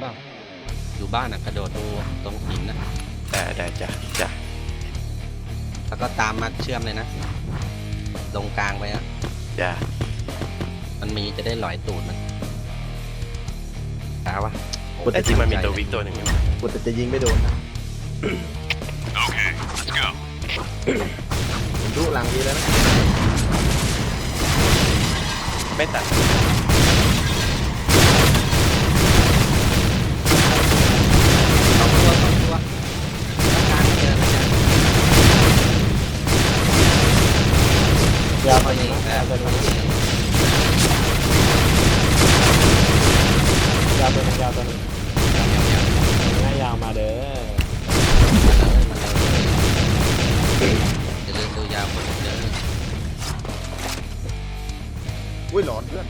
เปล่าอยู่บ้านอะกระโดดดูตรงหินนะได้ได้จ้ะจ้ะแล้วก็ตามมาเชื่อมเลยนะลงกลางไปนะจ้ะมันมีจะได้หลอยตูดมันตาวะโอ้แต่จริงมันมีใจตัววิกตัวหนึ่งอยู่กูแต่จะยิงไม่โดนนะ Okay, let's go. ผมดูหลังดีแล้วนะไม่ตัด ยาวไปอีกนะยาวไปหนึ่ยาวไปนึ่งยาวไปหนึ่งหน้ายาวมาเด้ออย่าลืมดูยาวคนเดินอุ้ยหลอนเพื่อน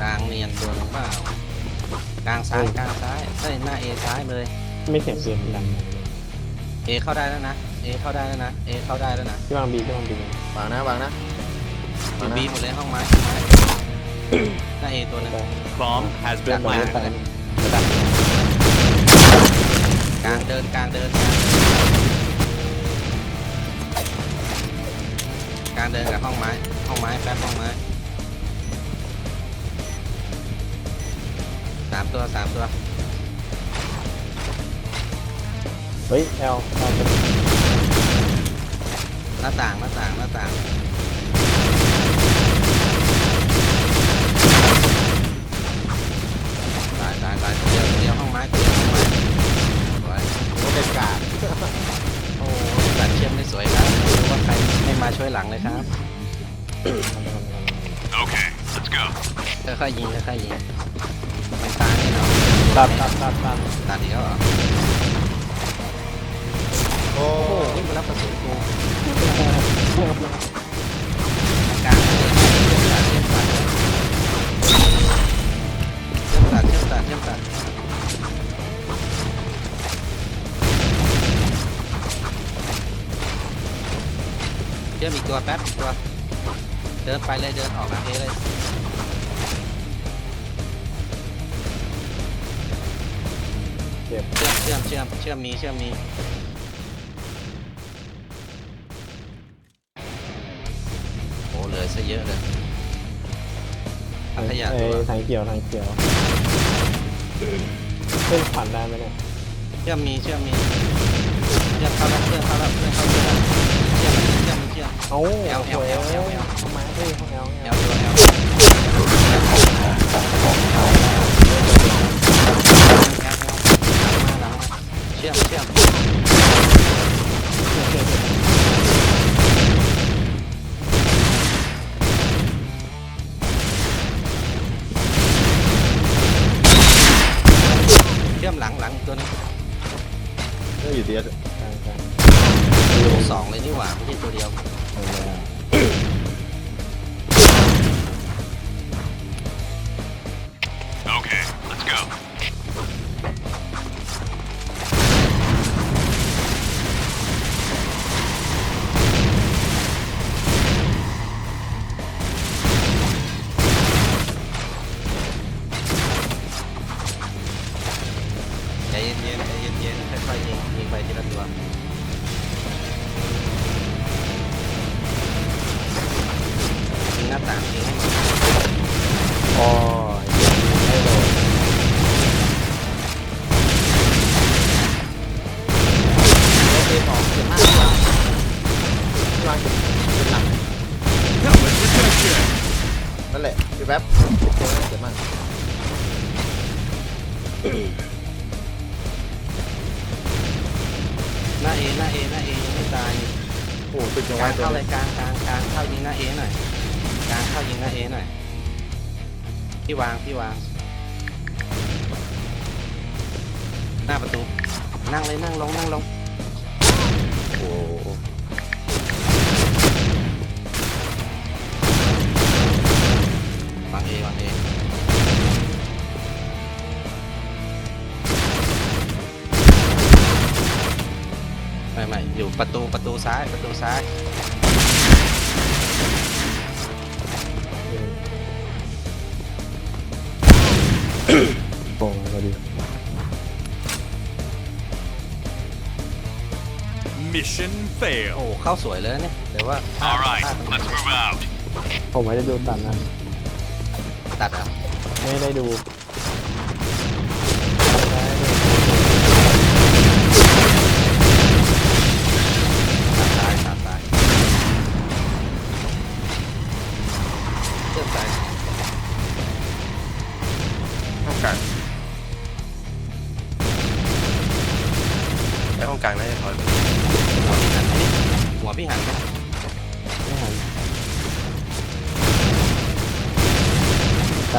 กลางเนียนตัวลงเปล่ากลางซ้ายกลางซ้ายเอ้ยหน้าเอซ้ายเลย ไม่เสียงปืนดังเอเข้าได้แล้วนะ เอเข้าได้แล้วนะ เอเข้าได้แล้วนะที่วางบีที่วางบีวางนะวางนะอวางยู่นะบีหมดเลยห้องไม้ห้องไม้หน้าเอตัวหนึง Bomb has เดิน been มา planted. ไปกลางเดินกลางเดินกลางเดินกับห้องไม้ ห้องไม้แป๊บห้องไม้สามตัวสามตัวเฮ้ยแอลแอลเป็น หน้าต่างหน้าต่างหน้าต่าง ตายตายตายเดียวเดียวห้องไม้เดียวห้องไม้สวยโอ้เป็นกาดโอ้ตัดเชื่อมได้สวยครับไม่รู้ว่าใครไม่มาช่วยหลังเลยครับ Okay, let's go. ค่อยๆยิงค่อยๆยิงไม่ตายแน่นอนตัดตัดตัดตัดตัดอีกแล้วเหรอโอ้โอ้โหนี่มันรับกระสุนกูกางเลยเชื่อมตัดเชื่อมตัดเชื่อมตัดเชื่อมตัดเชื่อมตัดเชื่อมอีกตัวแป๊บอีกตัว เดินไปเลยเดินออกหลังเอเลยเจ็บเชื่อมเชื่อมเชื่อมเชื่อมมีเชื่อมมี เหลือซะเยอะเลย ถังขยะ เอ้ตัวยทางเขียวทางเขียวเพิ่มผ่านได้ไหมเนี่ยเชื่อมมีเชื่อมมีเชื่อมเข้าแล้วเชื่อมเข้าแล้วเชื่อมเข้าแล้วเชื่อมมันเชื่อมมันเชื่อม เอ้าแอลแอลแอลแอลแอลทำไมเฮ้ยแอลแอแอลลตัวแอลหลั เรื่องอยู่ดีกลางกลางตัวสองเลยนี่หว่าไม่ใช่ตัวเดียว เอาเลยอ น้าเอหน้าเอหน้าเอยังไม่ตายโอ้ตึกยังกไว้ลางตัวเข้าเลนี้ยกลางกลางกลางเข้ายิงหน้าเอหน่อยกลางเข้ายิงหน้าเอหน่อยพี่วางพี่วาง หน้าประตู นั่งเลยนั่งลงนั่งลงโอ้วา ประตูประตูซ้ายประตูซ้ายอืมโป่งพอดี Mission โอ้ failed. เข้าสวยเลยนะเนี่ยแต่ว่าพลาด All right, พลาด let's move out. ผมไม่ได้ดูตัดนะ ตัดอะไม่ได้ดู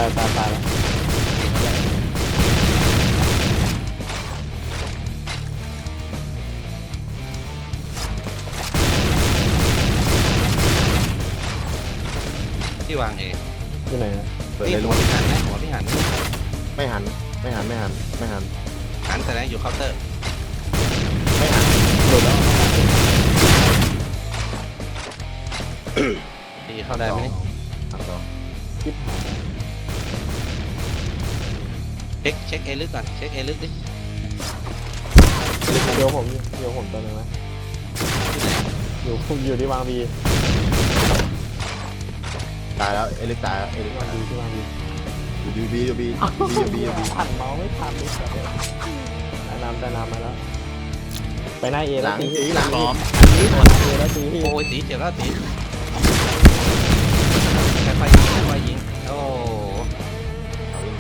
ายตายตายแล้วที่วางเองที่ไหนนะนี่หัวพี่หันไหมหัวพี่หันไหมไม่หัน ไม่หัน ไม่หัน ไม่หัน หันแต่แล้วอยู่เคาน์เตอร์ไม่หันหลุดแล้วดีเข้าได้ไหมนี่หันต่อคิดหาย เช็คเช็คเอลึกก่อนเช็คเอลึกดิเดี๋ยวผมเดี๋ยวผมตัวนึงนะที่ไหนอยู่อยู่ที่วางบีตายแล้วเอลิกตายแล้วเอลิกวางบีที่วางบียูบียูบียูบียูบีหันเมาส์ไม่ทันเลยแต่น้ำแต่น้ำมาแล้ว ไปหน้าเอหแล้ลัวงตีอีหลังอี Bomb เอแล้วตีโอ้ยตีเจ็บแล้วตีค่อย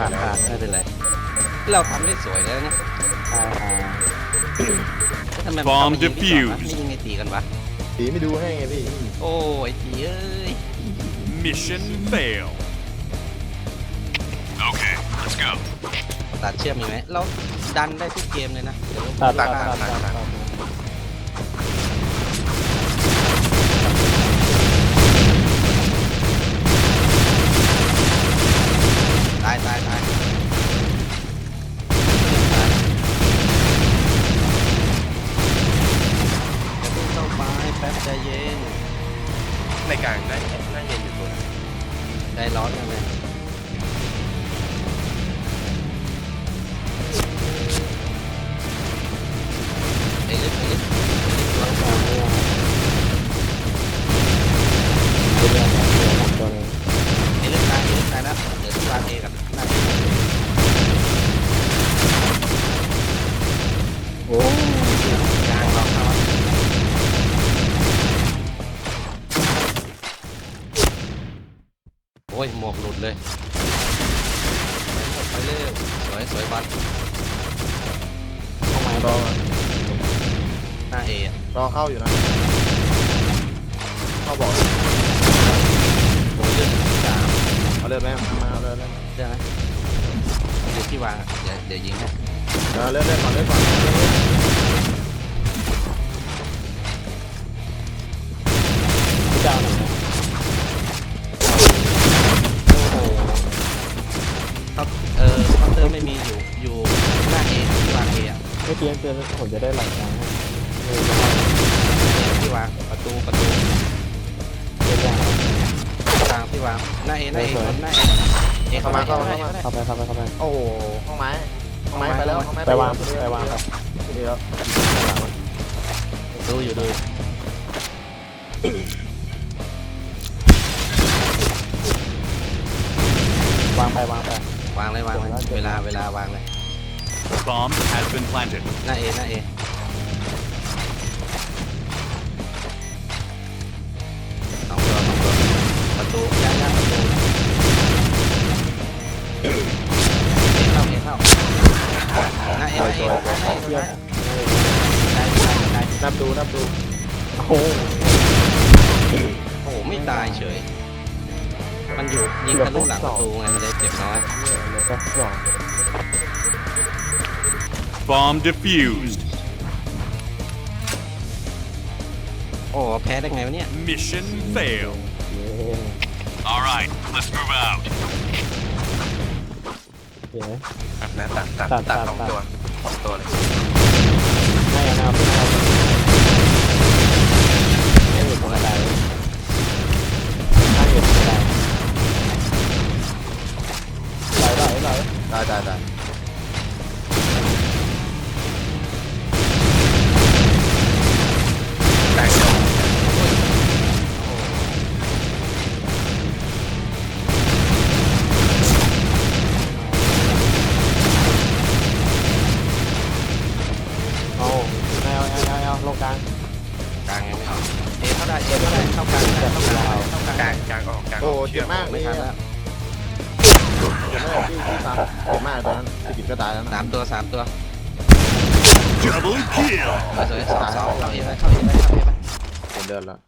ผ่านผ่านไม่เป็นไรเราทำได้สวยแล้วนะผ่านผ่านทำไมมัน Bomb เข้ามายิงพี่ก่อนวะ defused ไม่ยิงไอ้ตีกันวะ ตีไม่ดูให้ไงพี่โอ้ยไอ้ตีเอ้ย Mission failed. Okay, let's go. ตัดเชื่อมมีไหมเราดันได้ทุกเกมเลยนะเดี๋ยวตัดตัตัดดตัตัดดตัตัดดตัด ตายตายตายอย่าเพิ่งเข้าไปแป๊บใจเย็นในกลางได้ได้เย็นอยู่ตัวใจร้อนกันเลย เลยไปเร็วสวยสวยบอลเข้าไม้รอหน้าเออะรอเข้าอยู่นะเข้าบอกโอ้ยเลือดสามเอาเลือดไหมมาเอาเลือดไหมเลือดไหมเดี๋ยวที่วางอะเดี๋ยวเดี๋ยวยิงให้เอาเลือดเลือดก่อนเลือดก่อน เมื่อนผมจะได้หลังกลางให้เออที่วางประตูประตูเป็นยังไงทางที่วางหน้าเอหน้าเอหน้าเอเข้ามาเข้ามาเข้าไปเข้าไปเข้าไปโอ้โหห้องไม้ห้องไม้ไปแล้วห้องไปวางไปวางครับนี่แล้วดูอยู่ดูวางไปวางไปวางเลยวางเลยเวลาเวลาวางเลย Bomb has been planted. หน้าเอหน้าเอสองตัวสองตัวประตูย่างย่างประตูเอเข้าเอเข้าหน้าเอหน้าเอหน้าเอหน้าเอได้ได้ได้นับดูนับดูโอ้โหโอ้โหไม่ตายเฉย มันอยู่ยิงทะลุหลังประตูไงมันเลยเจ็บน้อยแล้วก็สอง Bomb defused. โอ้แพ้ได้ไงวะเนี่ย Mission failed. เย้ All right, let's move out. เย้นะตัดตัดตัดตัดตัด สองตัดตัวสองตัวเลยน่าจะน่าขึ้นมาไม่อยู่ตรงกระไดน่าอยู่ตรงกระไดไหลไหลไหลตายตาย กลางยังไม่ออกเอเข้าได้เอเข้าได้เข้ากลางได้เข้ากลางได้เข้ากลางกได้ลางกลางออกกลางอโอ้อกเจ็บมากไม่ทันแล้วเจ็บมากพี่พี่ตามเจ็บมากตอนนั้นพี่กิจก็ตายแล้วนะ สามตัวสามตัว Double kill. สวยสองสองเข้าเอไปเข้าเอไปเข้าเอไปผมเดินแล้ว